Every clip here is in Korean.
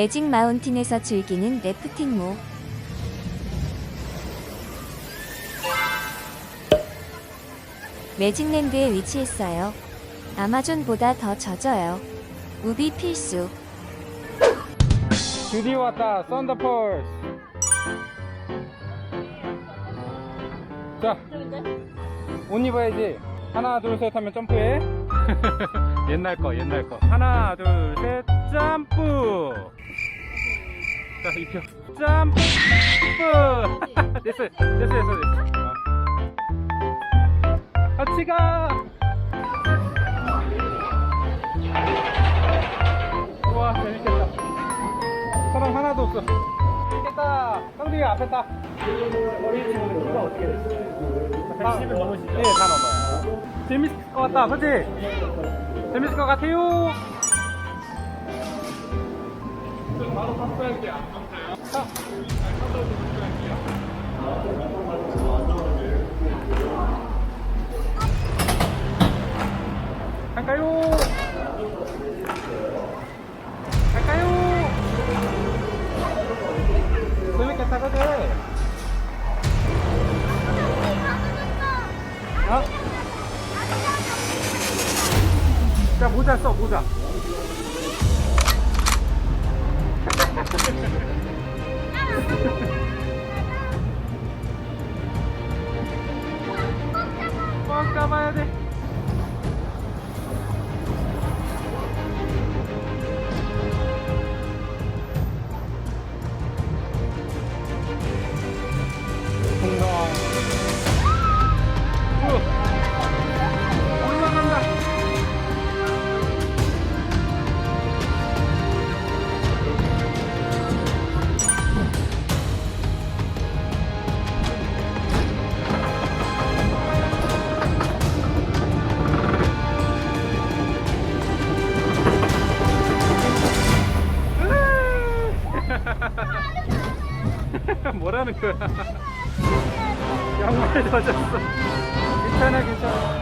매직 마운틴에서 즐기는 래프팅모. 매직랜드에 위치했어요. 아마존보다 더 젖어요. 우비 필수. 드디어 왔다 썬더폴스 자 옷 입어야지 하나 둘 셋 하면 점프해 옛날 거 옛날 거 하나 둘 셋 점프 자 입혀 점프 됐어 됐어 됐어 됐어 어. 같이 가 우와 재밌겠다 사람 하나도 없어. 재밌겠다. 형들이 앞에 딱. 우리 친구들 키가 어떻게 됐어? 110을 넘으시죠? 네, 다 넘어요. 재밌을 것 같다, 그치? 재밌을 것 같아요. 바로. 갈까요? 갈까요? 재밌겠다, 그지? 자, 모자 써, 뭐라는 거야? 양말 젖었어. 괜찮아. 괜찮아.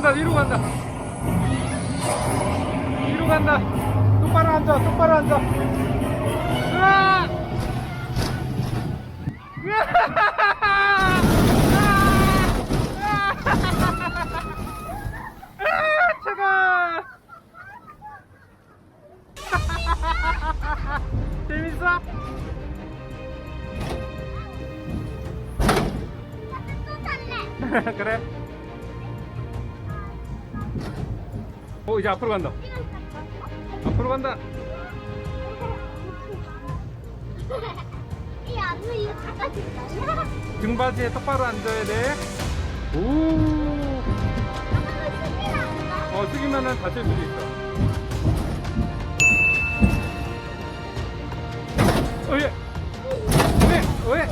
간다, 뒤로 간다. 뒤로 간다. 똑바로 앉아, 똑바로 앉아. 으아! 으아! 아, 차가. 재밌어? 그래. 오 이제 앞으로 간다. 앞으로 간다. 이 안무 이거 갖다 줄까요? 등받이에 똑바로 앉아야 돼. 오. 어 숙이면은 다칠 수도 있어. 어예. 왜? 왜?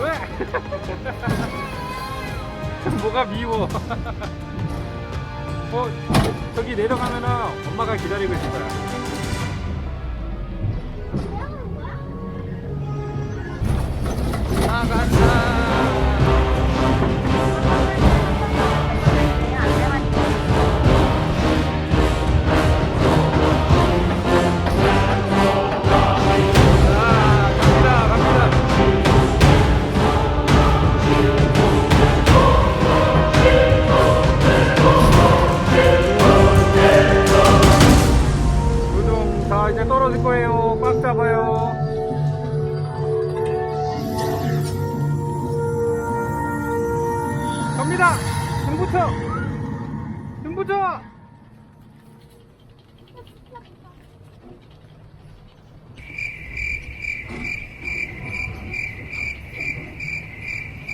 왜? 뭐가 미워? 어 저기 내려가면은 엄마가 기다리고 있을 거야. 나간다. 갑니다! 등부터! 등부터!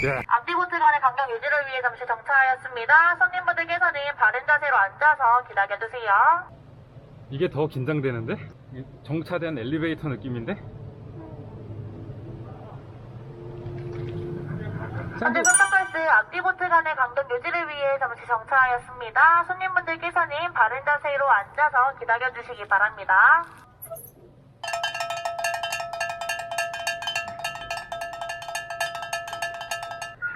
야. 앞뒤보트 간의 간격 유지를 위해 잠시 정차하였습니다. 손님분들께서는 바른 자세로 앉아서 기다려주세요. 이게 더 긴장되는데? 이 정차된 엘리베이터 느낌인데? 선박버스 앞뒤보트 간의 간격 유지를 위해 잠시 정차하였습니다. 손님분들께서는 바른 자세로 앉아서 기다려 주시기 바랍니다.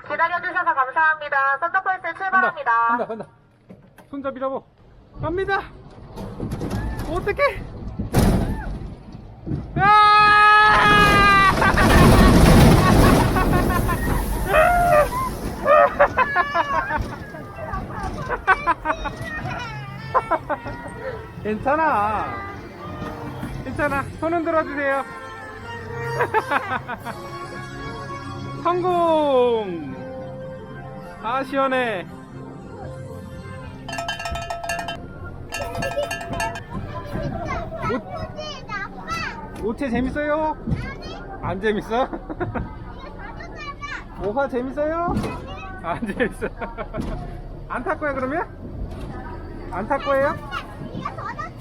기다려 주셔서 감사합니다. 선박버스 출발합니다. 간다, 간다. 손잡이 잡아. 갑니다. 어떡해. 괜찮아. 괜찮아. 손 흔들어 주세요. 성공! 아, 시원해. 아빠. 오체 재밌어요? 안 재밌어? 오화 재밌어요? 안 재밌어. 안 탈 거야 그러면? 안 탈 거예요?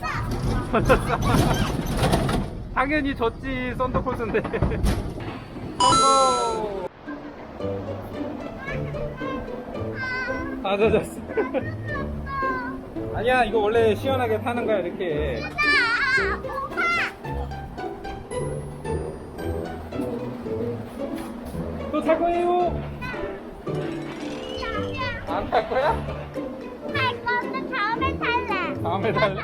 이거. 졌어. 당연히 졌지 썬더콜스인데. 성공. 다 젖었어. 아니야 이거 원래 시원하게 타는 거야 이렇게. 또 탈 거예요? 안 탈 거야? 할 건데 다음에 탈래. 다음에 탈래?